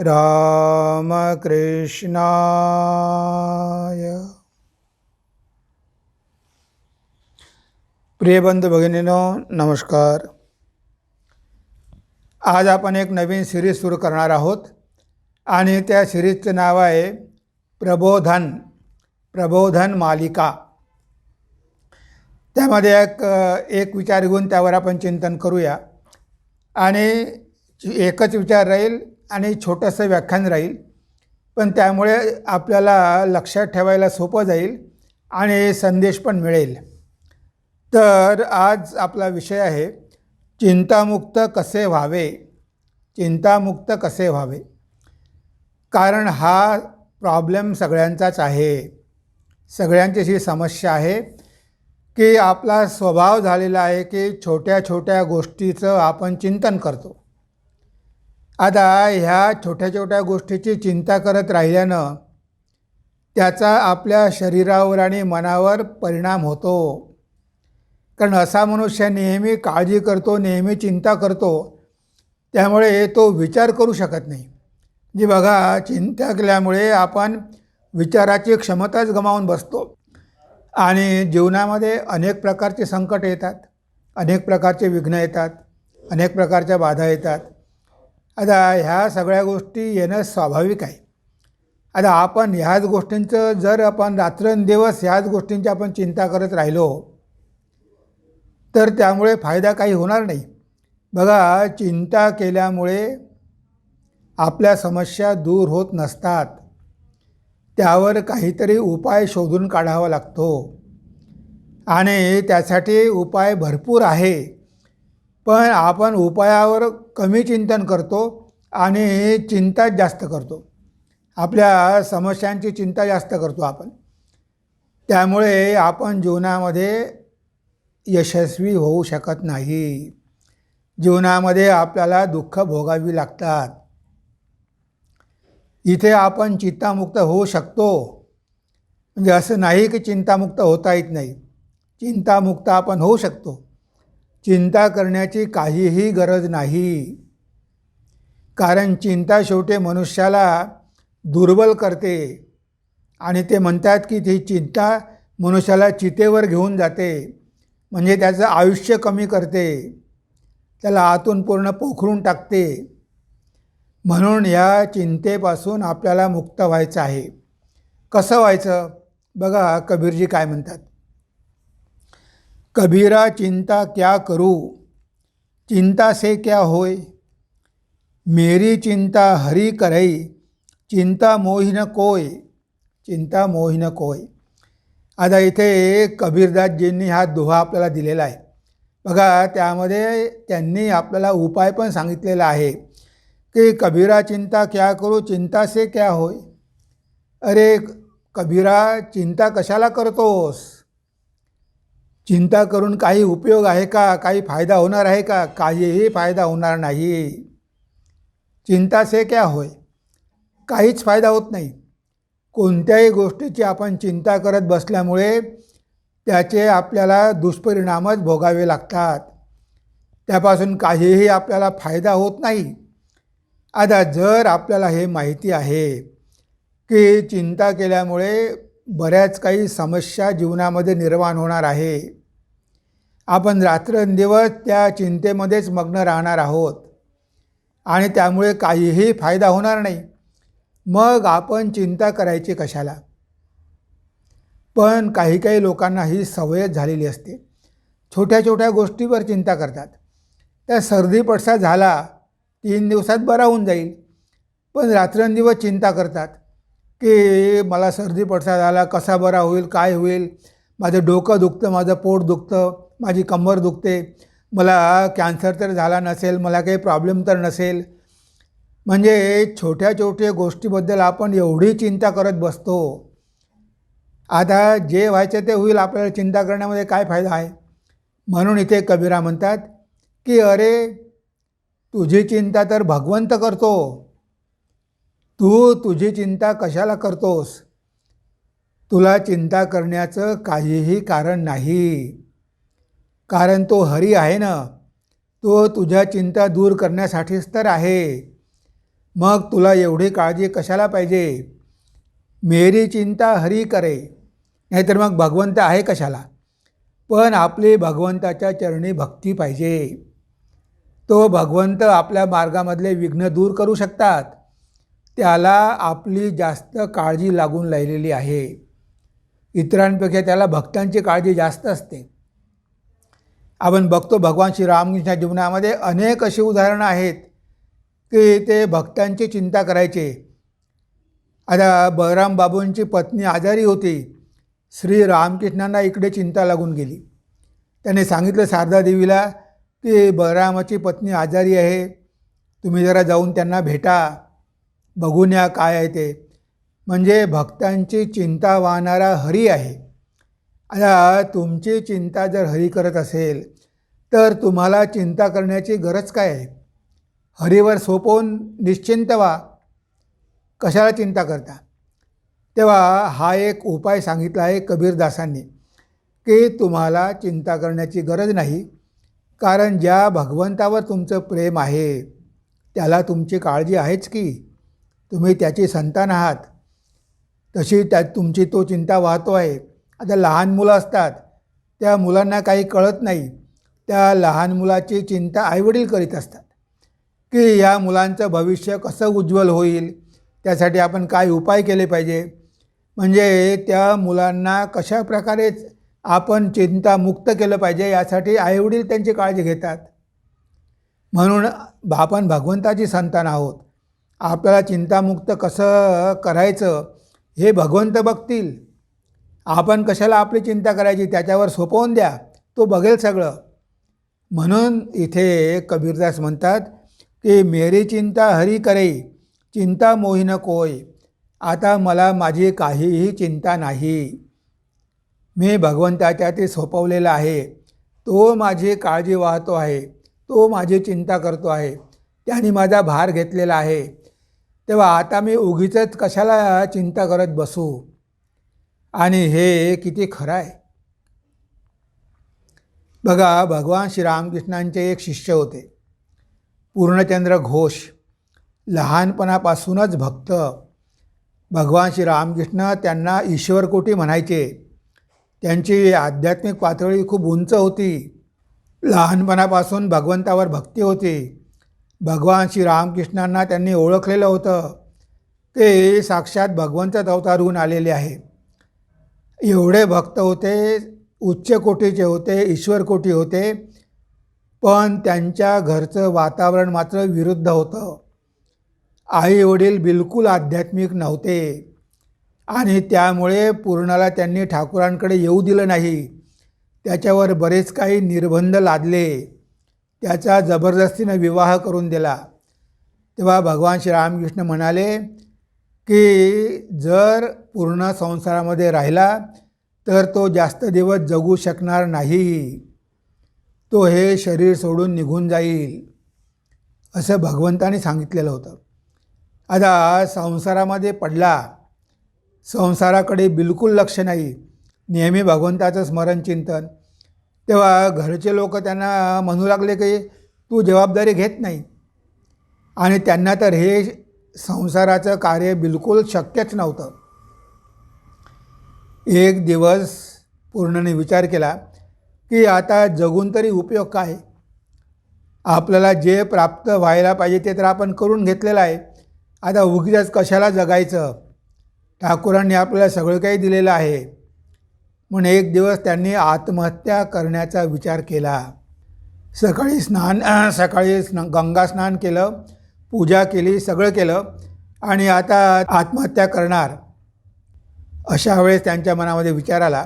रामकृष्णाय। प्रिय बंधू भगिनीनो नमस्कार। आज आपण एक नवीन सिरीज सुरू करणार आहोत आणि त्या सिरीजचं नाव आहे प्रबोधन प्रबोधन मालिका. त्यामध्ये एक एक विचार घेऊन त्यावर आपण चिंतन करूया. आणि एकच विचार राहील आणि छोटंसं व्याख्यान राहील. पण त्यामुळे आपल्याला लक्षात ठेवायला सोपं जाईल आणि संदेश पण मिळेल. तर आज आपला विषय आहे चिंतामुक्त कसे व्हावे? चिंतामुक्त कसे व्हावे? कारण हा प्रॉब्लेम सगळ्यांचाच आहे. सगळ्यांचीच ही समस्या आहे की आपला स्वभाव झालेला आहे की छोट्या छोट्या गोष्टीचं आपण चिंतन करतो. आता ह्या छोट्या छोट्या गोष्टीची चिंता करत राहिल्यानं त्याचा आपल्या शरीरावर आणि मनावर परिणाम होतो. कारण असा मनुष्य नेहमी काळजी करतो नेहमी चिंता करतो त्यामुळे तो विचार करू शकत नाही. जी बघा चिंता केल्यामुळे आपण विचाराची क्षमताच गमावून बसतो. आणि जीवनामध्ये अनेक प्रकारचे संकट येतात अनेक प्रकारचे विघ्न येतात अनेक प्रकारच्या बाधा येतात. आता ह्या सगळ्या गोष्टी येणं स्वाभाविक आहे. आता आपण ह्याच गोष्टींचं जर आपण रात्रंदिवस ह्याच गोष्टींची आपण चिंता करत राहिलो तर त्यामुळे फायदा काही होणार नाही. बघा चिंता केल्यामुळे आपल्या समस्या दूर होत नसतात. त्यावर काहीतरी उपाय शोधून काढावा लागतो. आणि त्यासाठी उपाय भरपूर आहे. पण आपण उपायावर कमी चिंतन करतो आणि चिंताच जास्त करतो. आपल्या समस्यांची चिंता जास्त करतो आपण. त्यामुळे आपण जीवनामध्ये यशस्वी होऊ शकत नाही. जीवनामध्ये आपल्याला दुःख भोगावी लागतात. इथे आपण चिंतामुक्त होऊ शकतो. म्हणजे असं नाही की चिंतामुक्त होता येत नाही. चिंतामुक्त आपण होऊ शकतो. चिंता करण्याची काहीही गरज नाही. कारण चिंता शेवटी मनुष्याला दुर्बल करते आणि ते म्हणतात की ती चिंता मनुष्याला चितेवर घेऊन जाते. म्हणजे त्याचं आयुष्य कमी करते. त्याला आतून पूर्ण पोखरून टाकते. म्हणून या चिंतेपासून आपल्याला मुक्त व्हायचं आहे. कसं व्हायचं? बघा कबीरजी काय म्हणतात. कबीरा चिंता क्या करू? चिंता से क्या होय मेरी चिंता हरी करई चिंता मोहिन कोय चिंता मोहिन कोय आता इथे कबीरदासजींनी हा दोहा आपल्याला दिलेला आहे. बघा त्यामध्ये त्यांनी आपल्याला उपाय पण सांगितलेला आहे. की कबीरा चिंता क्या करू? चिंता से क्या होय अरे कबीरा चिंता कशाला करतोस? चिंता करून काही उपयोग आहे का? काही फायदा होणार आहे का? काहीही फायदा होणार नाही. चिंता से क्या होय? काहीच फायदा होत नाही. कोणत्याही गोष्टीची आपण चिंता करत बसल्यामुळे त्याचे आपल्याला दुष्परिणामच भोगावे लागतात. त्यापासून काहीही आपल्याला फायदा होत नाही. आता जर आपल्याला हे माहिती आहे की चिंता केल्यामुळे बऱ्याच काही समस्या जीवनामध्ये निर्माण होणार आहे. आपण रात्रंदिवस त्या चिंतेमध्येच मग्न राहणार आहोत. आणि त्यामुळे काहीही फायदा होणार नाही. मग आपण चिंता करायची कशाला? पण काही काही लोकांना ही सवयच झालेली असते. छोट्या छोट्या गोष्टीवर चिंता करतात. त्या सर्दी पडसा झाला तीन दिवसात बरा होऊन जाईल. पण रात्रंदिवस चिंता करतात. की मला सर्दी पडसा झाला कसा बरा होईल काय होईल? माझं डोकं दुखतं माझं पोट दुखतं. माझी कंबर दुखते. मला कॅन्सर तर झाला नसेल मला काही प्रॉब्लेम तर नसेल. म्हणजे छोट्या छोट्या गोष्टीबद्दल आपण एवढी चिंता करत बसतो. आता जे व्हायचं ते होईल आपल्याला चिंता करण्यामध्ये काय फायदा आहे? म्हणून इथे कबीरा म्हणतात की अरे तुझी चिंता तर भगवंत करतो. तू तुझी चिंता कशाला करतोस? तुला चिंता करण्याचं काहीही कारण नाही. कारण तो हरी आहे ना तो तुझ्या चिंता दूर करण्यासाठीच तर आहे. मग तुला एवढी काळजी कशाला पाहिजे? मेरी चिंता हरी करे. नाहीतर मग भगवंत आहे कशाला? पण आपली भगवंताच्या चरणी भक्ती पाहिजे. तो भगवंत आपल्या मार्गामधले विघ्न दूर करू शकतात. त्याला आपली जास्त काळजी लागून राहिलेली आहे. इतरांपेक्षा त्याला भक्तांची काळजी जास्त असते. आपण बघतो भगवान श्रीरामकृष्ण जीवनामध्ये अनेक अशी उदाहरणं आहेत की ते भक्तांची चिंता करायचे. आता बळराम बाबूंची पत्नी आजारी होती. श्री रामकृष्णांना इकडे चिंता लागून गेली. त्याने सांगितलं शारदा देवीला की बळरामाची पत्नी आजारी आहे. तुम्ही जरा जाऊन त्यांना भेटा. बघून या काय आहे ते. म्हणजे भक्तांची चिंता वाहणारा हरी आहे. आता तुमची चिंता जर हरी करत असेल तर तुम्हाला चिंता करण्याची गरज काय आहे? हरीवर सोपवून निश्चिंत व्हा. कशाला चिंता करता? तेव्हा हा एक उपाय सांगितला आहे कबीरदासांनी की तुम्हाला चिंता करण्याची गरज नाही कारण ज्या भगवंतावर तुमचं प्रेम आहे त्याला तुमची काळजी आहेच की तुम्ही त्याची संतान आहात. तशी त्या तुमची तो चिंता वाहतो आहे आता लहान मुलं असतात त्या मुलांना काही कळत नाही. त्या लहान मुलाची चिंता आईवडील करीत असतात. की या मुलांचं भविष्य कसं उज्ज्वल होईल त्यासाठी आपण काय उपाय केले पाहिजे? म्हणजे त्या मुलांना कशा प्रकारे आपण चिंतामुक्त केलं पाहिजे यासाठी आईवडील त्यांची काळजी घेतात. म्हणून आपण भगवंताची संतान आहोत. आपल्याला चिंतामुक्त कसं करायचं हे भगवंत बघतील. आपण कशाला आपली चिंता करायची? त्याच्यावर सोपवून द्या. तो बघेल सगळं. म्हणून इथे कबीरदास म्हणतात की मेरी चिंता हरी करे चिंता मोहिन कोय. आता मला माझी काहीही चिंता नाही. मी भगवंताच्या ते सोपवलेलं आहे. तो माझी काळजी वाहतो आहे. तो माझी चिंता करतो आहे. त्याने माझा भार घेतलेला आहे. तेव्हा आता मी उगीच कशाला चिंता करत बसू? आणि हे किती खरं आहे? बघा भगवान श्री रामकृष्णांचे एक शिष्य होते. पूर्णचंद्र घोष लहानपणापासूनच भक्त. भगवान श्री रामकृष्ण त्यांना ईश्वरकोटी म्हणायचे. त्यांची आध्यात्मिक पातळी खूप उंच होती. लहानपणापासून भगवंतावर भक्ती होती. भगवान श्री रामकृष्णांना त्यांनी ओळखलेलं होतं. ते साक्षात भगवंतच अवतारहून आलेले आहे. एवढे भक्त होते उच्च कोटीचे होते ईश्वर कोटी होते पण त्यांच्या घरचं वातावरण मात्र विरुद्ध होतं. आई वडील बिलकुल आध्यात्मिक नव्हते आणि त्यामुळे पूर्णाला त्यांनी ठाकूरांकडे येऊ दिलं नाही. त्याच्यावर बरेच काही निर्बंध लादले. त्याचा जबरदस्तीनं विवाह करून दिला. तेव्हा भगवान श्रीरामकृष्ण म्हणाले की जर पूर्ण संसारामध्ये राहिला तर तो जास्त दिवस जगू शकणार नाही. तो हे शरीर सोडून निघून जाईल असं भगवंताने सांगितलेलं होतं. आता संसारामध्ये पडला संसाराकडे बिलकुल लक्ष नाही नेहमी भगवंताचं स्मरण चिंतन. तेव्हा घरचे लोक त्यांना म्हणू लागले की तू जबाबदारी घेत नाही. आणि त्यांना तर हे संसाराचं कार्य बिलकुल शक्यच नव्हतं. एक दिवस पूर्णने विचार केला की आता जगून तरी उपयोग काय? आपल्याला जे प्राप्त व्हायला पाहिजे ते तर आपण करून घेतलेलं आहे. आता उगीच कशाला जगायचं? ठाकूरांनी आपल्याला सगळं काही दिलेलं आहे. म्हणून एक दिवस त्यांनी आत्महत्या करण्याचा विचार केला. सकाळी स्नान सकाळी स्न गंगा स्नान केलं. पूजा केली सगळं केलं आणि आता आत्महत्या करणार. अशा वेळेस त्यांच्या मनामध्ये विचार आला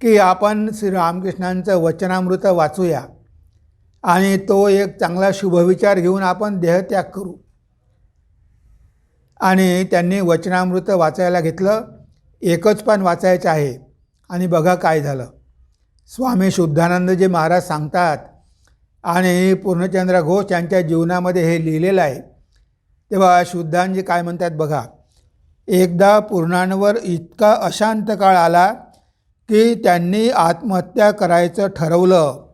की आपण श्री रामकृष्णांचं वचनामृत वाचूया आणि तो एक चांगला शुभविचार घेऊन आपण देहत्याग करू. आणि त्यांनी वचनामृत वाचायला घेतलं एकच पण वाचायचं आहे आणि बघा काय झालं. स्वामी शुद्धानंदजी महाराज सांगतात आणि पूर्णचंद्र घोष यांच्या जीवनामध्ये हे लिहिलेलं आहे. तेव्हा शुद्धांजी काय म्हणतात बघा एकदा पूर्णांवर इतका अशांत काळ आला की त्यांनी आत्महत्या करायचं ठरवलं.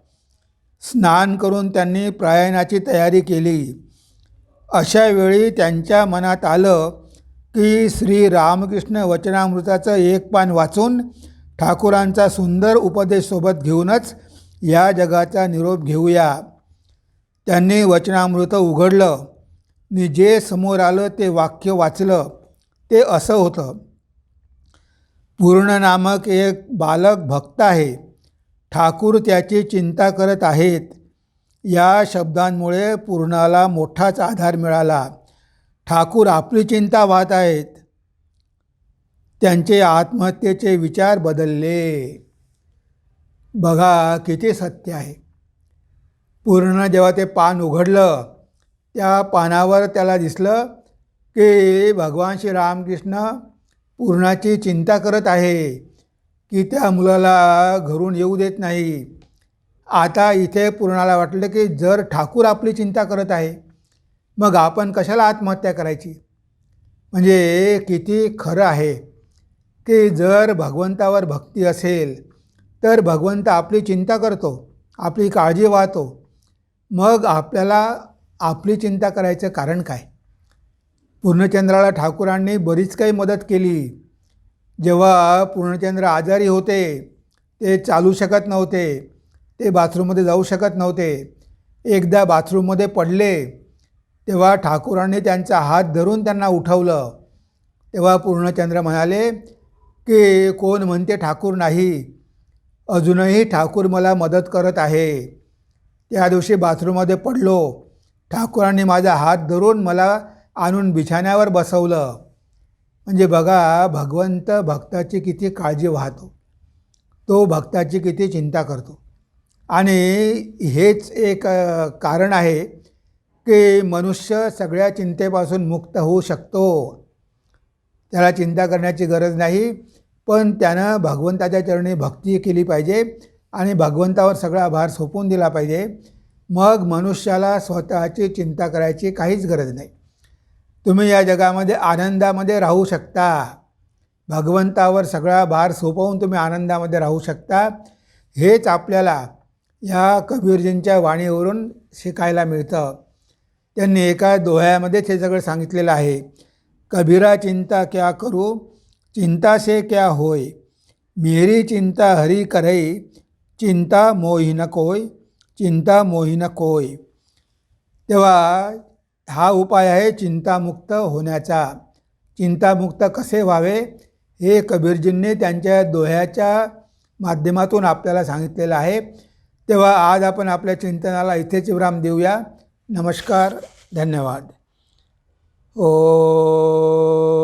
स्नान करून त्यांनी प्रयाणाची तयारी केली. अशा वेळी त्यांच्या मनात आलं की श्री रामकृष्ण वचनामृताचं एक पान वाचून ठाकूरांचा सुंदर उपदेश सोबत घेऊनच या जगाचा निरोप घेऊया. त्यांनी वचनामृत उघडलं. नि जे समोर आलं ते वाक्य वाचलं. ते असं होतं. पूर्ण नामक एक बालक भक्त आहे. ठाकूर त्याची चिंता करत आहेत. या शब्दांमुळे पूर्णाला मोठाच आधार मिळाला. ठाकूर आपली चिंता वाहत आहेत. त्यांचे आत्महत्येचे विचार बदलले. बघा किती सत्य आहे. पूर्ण जेव्हा ते पान उघडलं त्या पानावर त्याला दिसलं की भगवान श्री रामकृष्ण पूर्णाची चिंता करत आहे की त्या मुलाला घरून येऊ देत नाही. आता इथे पूर्णाला वाटलं की जर ठाकूर आपली चिंता करत आहे मग आपण कशाला आत्महत्या करायची? म्हणजे किती खरं आहे की जर भगवंतावर भक्ती असेल तर भगवंत आपली चिंता करतो आपली काळजी वाहतो. मग आपल्याला आपली चिंता करायचं कारण काय? पूर्णचंद्राला ठाकूरांनी बरीच काही मदत केली. जेव्हा पूर्णचंद्र आजारी होते ते चालू शकत नव्हते ते बाथरूममध्ये जाऊ शकत नव्हते. एकदा बाथरूममध्ये पडले तेव्हा ठाकूरांनी त्यांचा हात धरून त्यांना उठवलं. तेव्हा पूर्णचंद्र म्हणाले की कोण म्हणते ठाकूर नाही अजूनही ठाकूर मला मदत करत आहे. त्या दिवशी बाथरूममध्ये पडलो. ठाकूरांनी माझा हात धरून मला आणून बिछाण्यावर बसवलं. म्हणजे बघा भगवंत भक्ताची किती काळजी वाहतो. तो भक्ताची किती चिंता करतो. आणि हेच एक कारण आहे की मनुष्य सगळ्या चिंतेपासून मुक्त होऊ शकतो. त्याला चिंता करण्याची गरज नाही. पण त्यानं भगवंताच्या चरणी भक्ती केली पाहिजे आणि भगवंतावर सगळा भार सोपवून दिला पाहिजे. मग मनुष्याला स्वतःची चिंता करायची काहीच गरज नाही. तुम्ही या जगामध्ये आनंदामध्ये राहू शकता. भगवंतावर सगळा भार सोपवून तुम्ही आनंदामध्ये राहू शकता. हेच आपल्याला या कबीरजींच्या वाणीवरून शिकायला मिळतं. त्यांनी एका दोह्यामध्येच हे सगळं सांगितलेलं आहे. कबीरा चिंता क्या करू? चिंता से क्या होय? मेरी चिंता हरी करई चिंता मोहिन कोय चिंता मोहिन कोय तेव्हा हा उपाय आहे चिंतामुक्त होण्याचा. चिंतामुक्त कसे व्हावे? हे कबीरजींनी त्यांच्या दोह्याच्या माध्यमातून आपल्याला सांगितलेलं आहे. तेव्हा आज आपण आपल्या चिंतनाला इथेच विराम देऊया. नमस्कार धन्यवाद. ओ